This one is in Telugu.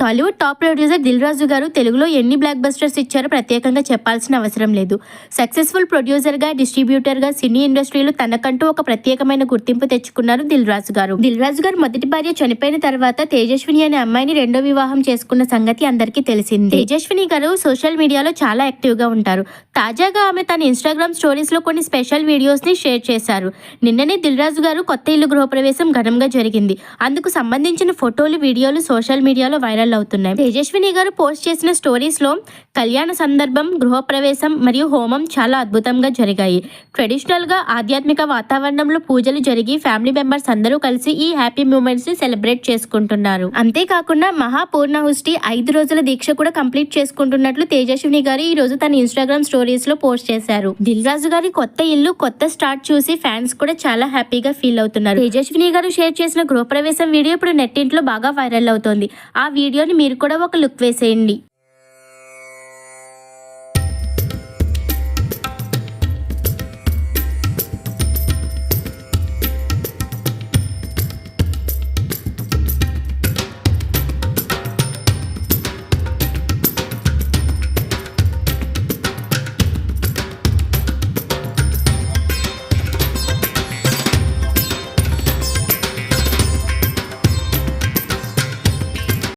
Tollywood top producer Dil Raju గారు తెలుగులో ఎన్ని బ్లాక్ బస్టర్స్ ఇచ్చారో ప్రత్యేకంగా చెప్పాల్సిన అవసరం లేదు. సక్సెస్ఫుల్ ప్రొడ్యూసర్గా డిస్ట్రిబ్యూటర్గా సినీ ఇండస్ట్రీలో తనకంటూ ఒక ప్రత్యేకమైన గుర్తింపు తెచ్చుకున్నారు దిల్ రాజు గారు. దిల్ రాజు గారు మొదటి భార్య చనిపోయిన తర్వాత తేజస్విని అనే అమ్మాయిని రెండో వివాహం చేసుకున్న సంగతి అందరికీ తెలిసింది. తేజస్విని గారు సోషల్ మీడియాలో చాలా యాక్టివ్గా ఉంటారు. తాజాగా ఆమె తన ఇన్స్టాగ్రామ్ స్టోరీస్లో కొన్ని స్పెషల్ వీడియోస్ని షేర్ చేశారు. నిన్ననే దిల్ రాజు గారు కొత్త ఇల్లు గృహప్రవేశం ఘనంగా జరిగింది. అందుకు సంబంధించిన ఫోటోలు వీడియోలు సోషల్ మీడియాలో వైరల్ అవుతున్నాయి. తేజస్విని గారు పోస్ట్ చేసిన స్టోరీస్లో కళ్యాణ సందర్భం గృహప్రవేశం మరియు హోమం చాలా అద్భుతంగా జరిగాయి. ట్రెడిషనల్గా ఆధ్యాత్మిక వాతావరణంలో పూజలు జరిగి ఫ్యామిలీ మెంబర్స్ అందరూ కలిసి ఈ హ్యాపీ మూమెంట్స్ని సెలబ్రేట్ చేసుకుంటున్నారు. అంతేకాకుండా మహాపూర్ణహుష్టి ఐదు రోజుల దీక్ష కూడా కంప్లీట్ చేసుకుంటున్నట్లు తేజస్విని గారు ఈ రోజు తన ఇన్స్టాగ్రామ్ స్టోరీ స్టోరీస్లో పోస్ట్ చేశారు. దిల్ రాజు గారి కొత్త ఇల్లు కొత్త స్టార్ట్ చూసి ఫ్యాన్స్ కూడా చాలా హ్యాపీగా ఫీల్ అవుతున్నారు. తేజస్విని గారు షేర్ చేసిన గృహప్రవేశం వీడియో ఇప్పుడు నెట్టింట్లో బాగా వైరల్ అవుతోంది. ఆ వీడియోని మీరు కూడా ఒక లుక్ వేసేయండి.